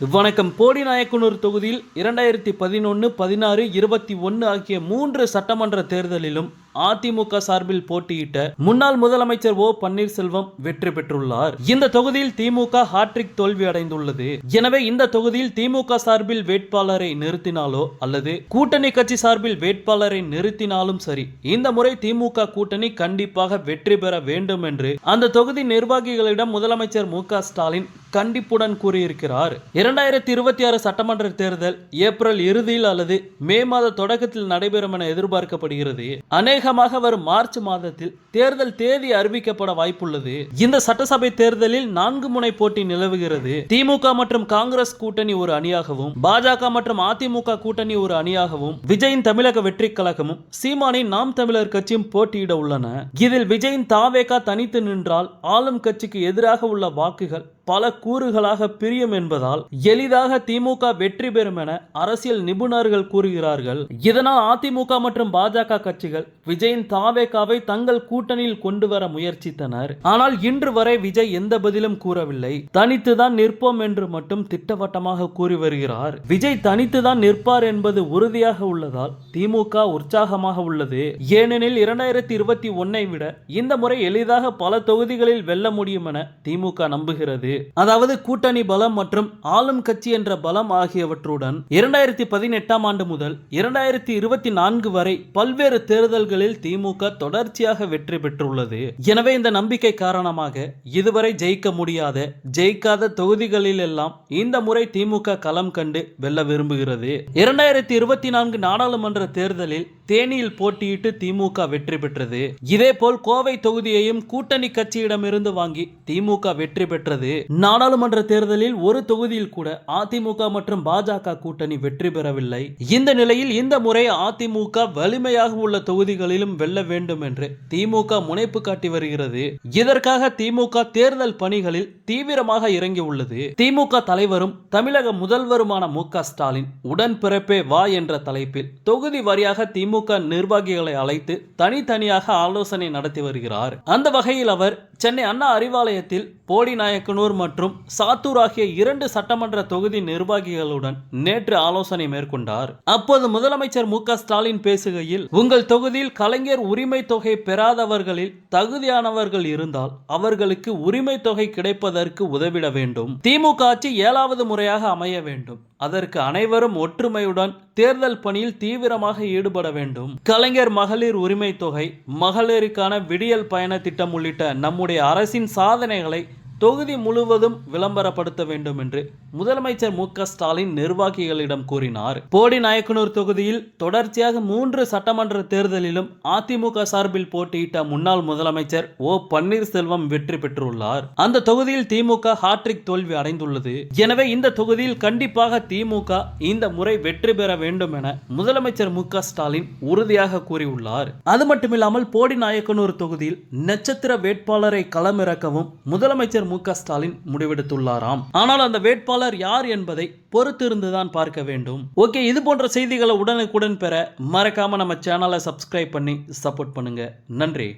வணக்கம் போடிநாயக்கனூர் தொகுதியில் இரண்டாயிரத்தி பதினொன்று பதினாறு இருபத்தி ஒன்று ஆகிய மூன்று சட்டமன்ற தேர்தலிலும் அதிமுக சார்பில் போட்டியிட்ட முன்னாள் முதலமைச்சர் ஓ பன்னீர்செல்வம் வெற்றி பெற்றுள்ளார். இந்த தொகுதியில் திமுக ஹாட்ரிக் தோல்வி அடைந்துள்ளது. எனவே இந்த தொகுதியில் திமுக சார்பில் வேட்பாளரை நிறுத்தினாலோ அல்லது கூட்டணி கட்சி சார்பில் வேட்பாளரை நிறுத்தினாலும் சரி இந்த முறை திமுக கூட்டணி கண்டிப்பாக வெற்றி பெற வேண்டும் என்று அந்த தொகுதி நிர்வாகிகளிடம் முதலமைச்சர் மு க ஸ்டாலின் கண்டிப்புடன் கூறியிருக்கிறார். இரண்டாயிரத்தி இருபத்தி ஆறு சட்டமன்ற தேர்தல் ஏப்ரல் இறுதியில் அல்லது மே மாத தொடக்கத்தில் நடைபெறும் என எதிர்பார்க்கப்படுகிறது. அநேகமாக வரும் மார்ச் மாதத்தில் தேர்தல் தேதி அறிவிக்கப்பட வாய்ப்புள்ளது. இந்த சட்டசபை தேர்தலில் நான்கு முனை போட்டி நிலவுகிறது. திமுக மற்றும் காங்கிரஸ் கூட்டணி ஒரு அணியாகவும் பாஜக மற்றும் அதிமுக கூட்டணி ஒரு அணியாகவும் விஜயின் தமிழக வெற்றி கழகமும் சீமானின் நாம் தமிழர் கட்சியும் போட்டியிட உள்ளன. இதில் விஜயின் தாவேகா தனித்து நின்றால் ஆளும் கட்சிக்கு எதிராக உள்ள வாக்குகள் பல கூறுகளாக பிரியும் என்பதால் எளிதாக திமுக வெற்றி பெறும் என அரசியல் நிபுணர்கள் கூறுகிறார்கள். இதனால் அதிமுக மற்றும் பாஜக கட்சிகள் விஜயின் தாவேகாவை தங்கள் கூட்டணியில் கொண்டு வர முயற்சித்தனர். ஆனால் இன்று வரை விஜய் எந்த பதிலும் கூறவில்லை. தனித்துதான் நிற்போம் என்று மட்டும் திட்டவட்டமாக கூறி வருகிறார். விஜய் தனித்துதான் நிற்பார் என்பது உறுதியாக உள்ளதால் திமுக உற்சாகமாக உள்ளது. ஏனெனில் இரண்டாயிரத்தி இருபத்தி ஒன்னை விட இந்த முறை எளிதாக பல தொகுதிகளில் வெல்ல முடியும் என திமுக நம்புகிறது. அதாவது கூட்டணி பலம் மற்றும் ஆளும் கட்சி என்ற பலம் ஆகியவற்றுடன் இரண்டாயிரத்தி பதினெட்டாம் ஆண்டு முதல் இரண்டாயிரத்தி இருபத்தி நான்கு வரை பல்வேறு தேர்தல்களில் திமுக தொடர்ச்சியாக வெற்றி பெற்றுள்ளது. எனவே இந்த நம்பிக்கை காரணமாக இதுவரை ஜெயிக்க முடியாத ஜெயிக்காத தொகுதிகளில் எல்லாம் இந்த முறை திமுக களம் கண்டு வெல்ல விரும்புகிறது. இரண்டாயிரத்தி இருபத்தி நான்கு நாடாளுமன்ற தேர்தலில் தேனியில் போட்டியிட்டு திமுக வெற்றி பெற்றது. இதேபோல் கோவை தொகுதியையும் கூட்டணி கட்சியிடமிருந்து வாங்கி திமுக வெற்றி பெற்றது. நாடாளுமன்ற தேர்தலில் ஒரு தொகுதியில் கூட அதிமுக மற்றும் பாஜக கூட்டணி வெற்றி பெறவில்லை. இந்த நிலையில் இந்த முறை அதிமுக வலிமையாக உள்ள தொகுதிகளிலும் வெல்ல வேண்டும் என்று திமுக முனைப்பு காட்டி வருகிறது. இதற்காக திமுக தேர்தல் பணிகளில் தீவிரமாக இறங்கியுள்ளது திமுக தலைவரும் தமிழக முதல்வருமான மு க ஸ்டாலின் உடன்பிறப்பே வா என்ற தலைப்பில் தொகுதி வாரியாக திமுக நிர்வாகிகளை அழைத்து தனித்தனியாக ஆலோசனை நடத்தி வருகிறார். அந்த வகையில் அவர் சென்னை அண்ணா அறிவாலயத்தில் போடி நாயக்கனூர் மற்றும் சாத்தூர் ஆகிய இரண்டு சட்டமன்ற தொகுதி நிர்வாகிகளுடன் நேற்று ஆலோசனை மேற்கொண்டார். அப்போது முதலமைச்சர் மு க ஸ்டாலின் பேசுகையில் உங்கள் தொகுதியில் கலைஞர் உரிமை தொகை பெறாதவர்களில் தகுதியானவர்கள் இருந்தால் அவர்களுக்கு உரிமை தொகை கிடைப்பதற்கு உதவிட வேண்டும். திமுக ஆட்சி ஏழாவது முறையாக அமைய வேண்டும். அதற்கு அனைவரும் ஒற்றுமையுடன் தேர்தல் பணியில் தீவிரமாக ஈடுபட வேண்டும். கலைஞர் மகளிர் உரிமை தொகை மகளிருக்கான விடியல் பயண திட்டம் உள்ளிட்ட நம்முடைய அரசின் சாதனைகளை தொகுதி முழுவதும் விளம்பரப்படுத்த வேண்டும் என்று முதலமைச்சர் மு ஸ்டாலின் நிர்வாகிகளிடம் கூறினார். போடி நாயக்கனூர் தொகுதியில் தொடர்ச்சியாக மூன்று சட்டமன்ற தேர்தலிலும் அதிமுக சார்பில் போட்டியிட்ட முன்னாள் முதலமைச்சர் ஓ பன்னீர்செல்வம் வெற்றி பெற்றுள்ளார். அந்த தொகுதியில் திமுக ஹாட்ரிக் தோல்வி அடைந்துள்ளது. எனவே இந்த தொகுதியில் கண்டிப்பாக திமுக இந்த முறை வெற்றி பெற வேண்டும் என முதலமைச்சர் மு க ஸ்டாலின் உறுதியாக கூறியுள்ளார். அது மட்டுமில்லாமல் போடி நாயக்கனூர் தொகுதியில் நட்சத்திர வேட்பாளரை களமிறக்கவும் முதலமைச்சர் மு க ஸ்டாலின் முடிவெடுத்துள்ளாராம். ஆனால் அந்த வேட்பாளர் யார் என்பதை பொறுத்திருந்துதான் பார்க்க வேண்டும். ஓகே இது போன்ற செய்திகளை உடனுக்குடன் பெற மறக்காம நம்ம சேனலை சப்ஸ்கிரைப் பண்ணி சப்போர்ட் பண்ணுங்க. நன்றி.